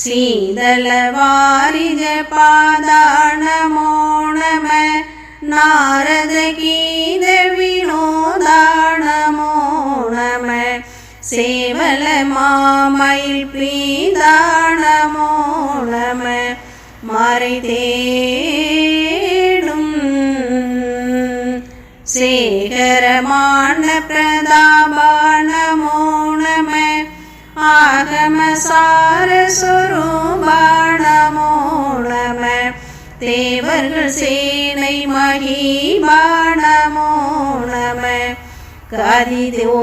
शीतलवारिज पादाणमो नमः नारदगीतविनोदाणमो नमः சேவலமாமயில்பீதானமோ நம மறைதேடும் சேகரமான பிரதா தேவர்கள் சேனை மகிமானமோ நம கதிதோய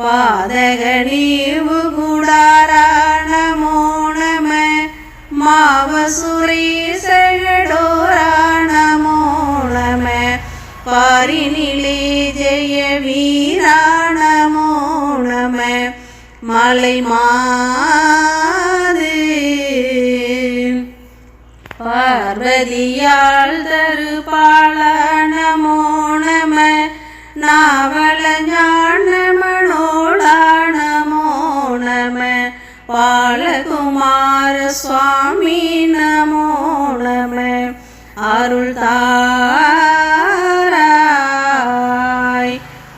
பாதகணிவு குடாராணமோ நம மாவசுரீசகடோராணமோ நம பாரினிலே ஜெய வீராணமோ நம மலை பார்வதியாள் தரு பாலனமோ நம நாவல ஞானமணோளானமோ நம பாலகுமார சுவாமி நமோ நம அருள் தாராய்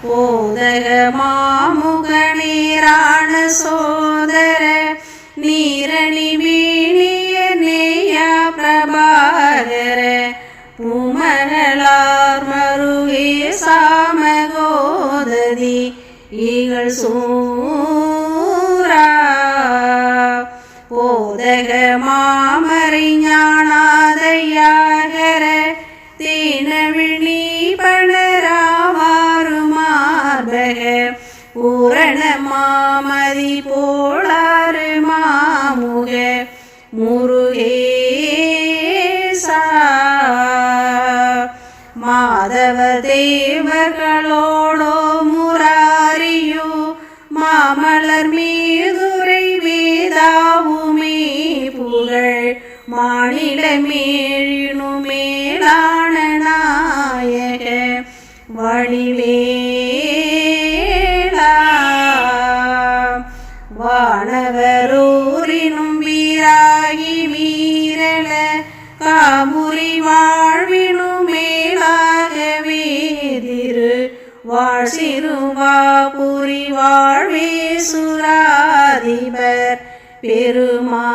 போதக சாமகோததி ஈகள் சூரா. போதக மாமரை ஞானாதையாகர தீனவிழி பணராவாரு மார்பக. பூரண மாமதி போளாறு மாமுக. முருகேசா மாதவ தேவர்களோடோ மாமலர் மீதுரை வேதாவுமே புகழ். மாநில மேழினு மேலான நாயக வழிவேளா வானவரூரினும் வீராகி வீரல காமுரி வாழ்வினும் மேலாகவே திரு. வாழ்சிருவாபு வாழ்வே சுராதிபர் பெருமா